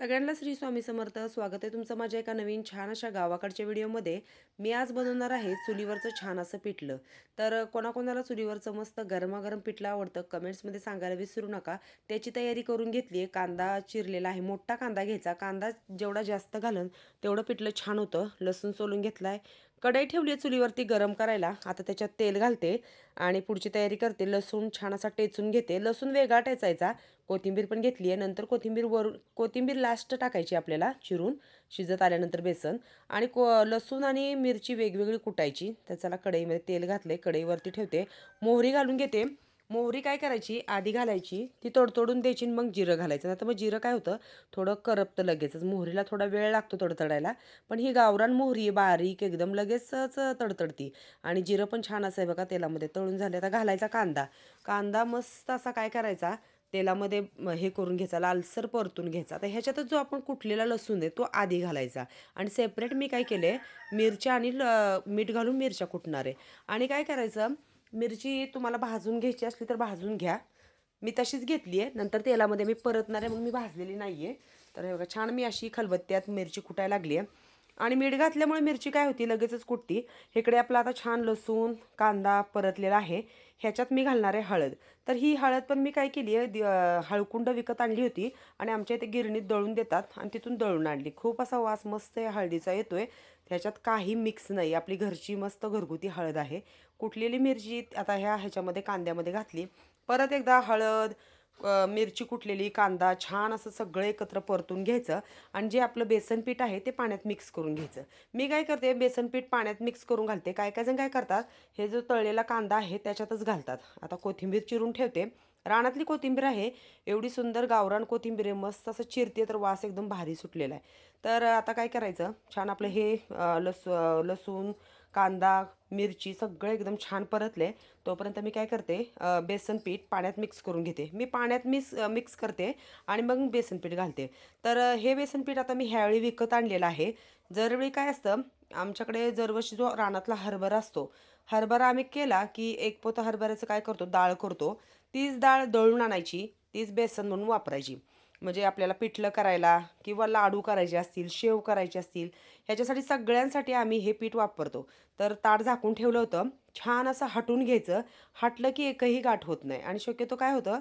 सगळ्यांना श्री स्वामी समर्थ. स्वागत आहे तुमचं माझ्या एका नवीन छान अशा गावाकडच्या व्हिडिओमध्ये. मी आज बनवणार आहे चुलीवरचं छान असं पिठलं. तर कोणाकोणाला चुलीवरचं मस्त गरमागरम पिठलं आवडतं कमेंट्समध्ये सांगायला विसरू नका. त्याची तयारी करून घेतली आहे. कांदा चिरलेला आहे. मोठा कांदा घ्यायचा. कांदा जेवढा जास्त घालन तेवढं पिठलं छान होतं. लसूण सोलून घेतला आहे कढई ठेवली आहे चुलीवरती गरम करायला. आता त्याच्यात तेल घालते आणि पुढची तयारी करते. लसूण छान असा टेचून घेते. लसूण वेगळा टेचायचा. कोथिंबीर पण घेतली आहे. नंतर कोथिंबीर वरून कोथिंबीर लास्ट टाकायची आपल्याला चिरून. शिजत आल्यानंतर बेसन आणि को लसूण आणि मिरची वेगवेगळी कुटायची. त्याच्याला कढईमध्ये तेल घातले कढईवरती ठेवते. मोहरी घालून घेते. मोहरी काय करायची? आधी घालायची. ती तोडतोडून द्यायची मग जिरं घालायचं. नाही तर मग जिरं काय होतं? थोडं करपतं लगेचच. मोहरीला थोडा वेळ लागतो तडतडायला. पण ही गावरान मोहरी आहे बारीक एकदम लगेचच तडतडती. आणि जिरं पण छान असं आहे बघा तेलामध्ये तळून झाले. आता घालायचा कांदा. कांदा मस्त असा काय करायचा? तेलामध्ये हे करून घ्यायचा लालसर परतून घ्यायचा. तर ह्याच्यातच जो आपण कुटलेला लसूण आहे तो आधी घालायचा. आणि सेपरेट मी काय केले मिरच्या आणि ल- मीठ घालून मिरच्या कुटणार आहे. आणि काय करायचं? मिरची तुम्हाला भाजून घ्यायची असली तर भाजून घ्या. मी तशीच घेतली आहे. नंतर तेलामध्ये मी परतणार आहे मग मी भाजलेली नाही आहे तर हे बघा छान मी अशी खलबत्त्यात मिरची कुटायला लागली आहे. आणि मीठ घातल्यामुळे मिरची काय होती? लगेचच कुटती. इकडे आपला आता छान लसूण कांदा परतलेला आहे. ह्याच्यात मी घालणार आहे हळद. तर ही हळद पण मी काय केली आहे? हळकुंड विकत आणली होती आणि आमच्या इथे गिरणीत दळून देतात आणि तिथून दळून आणली. खूप असा वास मस्त या हळदीचा आहे ह्याच्यात काही मिक्स नाही. आपली घरची मस्त घरगुती हळद आहे. कुटलेली मिरची आता ह्या ह्याच्यामध्ये कांद्यामध्ये घातली. परत एकदा हळद मिरची कुटलेली कांदा छान असं सगळं एकत्र परतून घ्यायचं आणि जे आपलं बेसन पीठ आहे ते पाण्यात मिक्स करून घ्यायचं. मी काय करते बेसन पीठ पाण्यात मिक्स करून घालते. काय काय जण काय करतात हे जो तळलेला कांदा आहे त्याच्यातच घालतात. आता कोथिंबीर चिरून ठेवते. रानातली कोथिंबीर आहे एवढी सुंदर गावरान कोथिंबीर आहे मस्त असं चिरते तर वास एकदम भारी सुटलेला आहे. तर आता काय करायचं छान आपलं हे लस लसूण कांदा मिरची सगळं एकदम छान परतले. तोपर्यंत मी काय करते बेसन पीठ पाण्यात मिक्स करून घेते. मी पाण्यात मिक्स मिक्स करते आणि मग बेसन पीठ घालते. तर हे बेसन पीठ आता मी ह्यावेळी विकत आणलेलं आहे. दरवेळी काय असतं आमच्याकडे दरवर्षी जो रानातला हरभरा असतो हरभरा आम्ही केला की एक पोतं हरभऱ्याचं काय करतो डाळ करतो. तीच डाळ दळून आणायची तीच बेसन म्हणून वापरायची. म्हणजे आपल्याला पिठलं करायला किंवा लाडू करायचे असतील शेव करायचे असतील ह्याच्यासाठी सगळ्यांसाठी आम्ही हे पीठ वापरतो. तर ताट झाकून ठेवलं होतं. छान असं हटून घ्यायचं. हटलं की एकही गाठ होत नाही. आणि शक्यतो काय होतं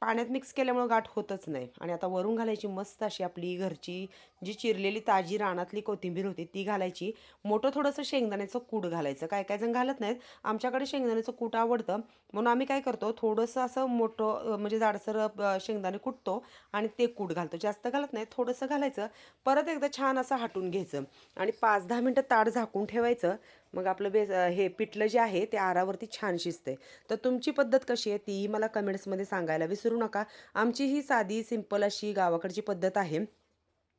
पाण्यात मिक्स केल्यामुळं गाठ होतच नाही. आणि आता वरून घालायची मस्त अशी आपली घरची जी चिरलेली ताजी रानातली कोथिंबीर होती ती घालायची. मोठं थोडंसं शेंगदाण्याचं कूट घालायचं. काय काय जण घालत नाहीत. आमच्याकडे शेंगदाण्याचं कूट आवडतं. म्हणून आम्ही काय करतो थोडंसं असं मोठं म्हणजे जाडसर शेंगदाणे कुटतो आणि ते कूट घालतो. जास्त घालत नाही थोडंसं घालायचं. परत एकदा छान असं हटून घ्यायचं. आणि पाच दहा मिनटं ताट झाकून ठेवायचं. मग आपलं बेस हे पिठलं जे आहे ते आरावरती छान शिजते तर तुमची पद्धत कशी आहे तीही मला कमेंट्समध्ये सांगायला विसरू नका. आमची ही साधी सिंपल अशी गावाकडची पद्धत आहे.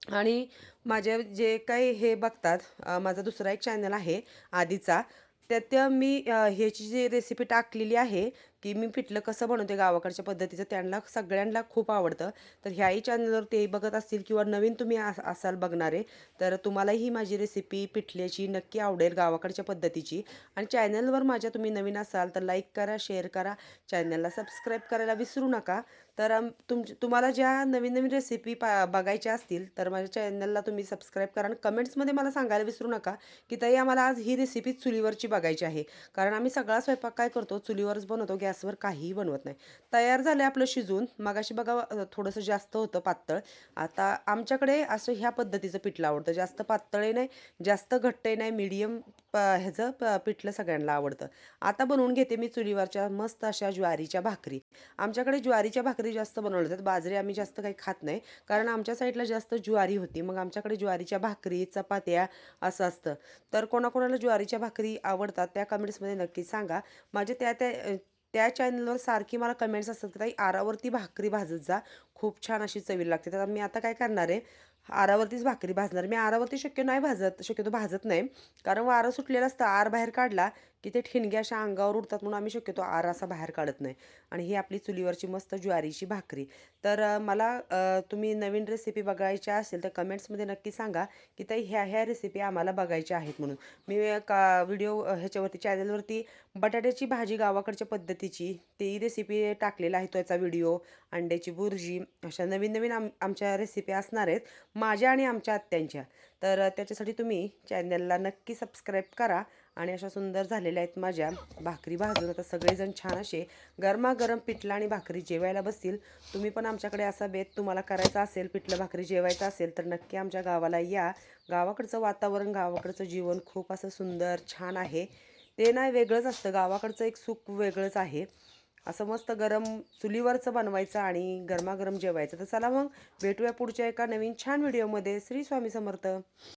आणि माझे जे काही हे बघतात माझा दुसरा एक चॅनल आहे आधीचा. त्यात मी ह्याची जी रेसिपी टाकलेली आहे की मी पिठलं कसं बनवते गावाकडच्या पद्धतीचं त्यांना सगळ्यांना खूप आवडतं. तर ह्याही चॅनलवर ते बघत असतील किंवा नवीन तुम्ही अस- असाल बघणारे तर तुम्हालाही ही माझी रेसिपी पिठल्याची नक्की आवडेल गावाकडच्या पद्धतीची. आणि चॅनलवर माझ्या तुम्ही नवीन असाल तर लाईक करा शेअर करा. चॅनलला सबस्क्राईब करायला विसरू नका. तर तुम तुम्हाला ज्या नवीन नवीन रेसिपी पा बघायच्या असतील तर माझ्या चॅनलला तुम्ही सबस्क्राईब करा. आणि कमेंट्समध्ये मला सांगायला विसरू नका की ताई आम्हाला आज ही रेसिपी चुलीवरची बघायची आहे. कारण आम्ही सगळा स्वयंपाक काय करतो? चुलीवरच बनवतो गॅसवर काहीही बनवत नाही. तयार झालं आपलं शिजून. मगाशी बघा थोडंसं जास्त होतं पातळ. आता आमच्याकडे असं ह्या पद्धतीचं पिठलं आवडतं. जास्त पातळही नाही जास्त घट्टही नाही मीडियम प ह्याचं प- पिठलं सगळ्यांना आवडतं. आता बनवून घेते मी चुलीवरच्या मस्त अशा ज्वारीच्या भाकरी. आमच्याकडे ज्वारीच्या भाकरी जास्त बनवल्या जातात. बाजरी आम्ही जास्त काही खात नाही. कारण आमच्या साईडला जास्त ज्वारी होती. मग आमच्याकडे ज्वारीच्या भाकरी चपात्या असं असतं. तर कोणाकोणाला ज्वारीच्या भाकरी आवडतात त्या कमेंट्समध्ये नक्की सांगा. माझे त्या त्या त्या चॅनलवर सारखी मला कमेंट्स असतात की ताई आरावरती भाकरी भाजत जा. खूप छान अशी चवी लागते. तर मी आता काय करणार आहे? आरावरतीच भाकरी भाजणार. मी आरावरती शक्य नाही भाजत शक्यतो भाजत नाही. कारण वारं सुटलेलं असतं आर बाहेर काढला की ते ठिणग्या अशा अंगावर उडतात म्हणून आम्ही शक्यतो आर असा बाहेर काढत नाही. आणि ही आपली चुलीवरची मस्त ज्वारीची भाकरी. तर मला तुम्ही नवीन रेसिपी बघायच्या असेल तर कमेंट्समध्ये नक्की सांगा की ताई ह्या ह्या रेसिपी आम्हाला बघायच्या आहेत म्हणून. मी का व्हिडिओ ह्याच्यावरती चॅनलवरती बटाट्याची भाजी गावाकडच्या पद्धतीची तेही रेसिपी टाकलेला आहे त्याचा व्हिडिओ अंड्याची बुर्जी अशा नवीन नवीन आम आमच्या रेसिपी असणार आहेत. माझ्या आणि आमच्या आत्यांच्या. तर त्याच्यासाठी तुम्ही चॅनलला नक्की सबस्क्राईब करा आणि अशा सुंदर झालेल्या आहेत माझ्या भाकरी भाजून. आता सगळेजण छान असे गरमागरम पिठलं आणि भाकरी जेवायला बसतील. तुम्ही पण आमच्याकडे असा बेत तुम्हाला करायचा असेल पिठलं भाकरी जेवायचं असेल तर नक्की आमच्या गावाला या. गावाकडचं वातावरण गावाकडचं जीवन खूप असं सुंदर छान आहे. ते नाही वेगळंच असतं. गावाकडचं एक सुख वेगळंच आहे. असं मस्त गरम चुलीवरचं बनवायचं आणि गरमागरम जेवायचं. तर चला मग भेटूया पुढच्या एका नवीन छान व्हिडिओमध्ये. श्री स्वामी समर्थ.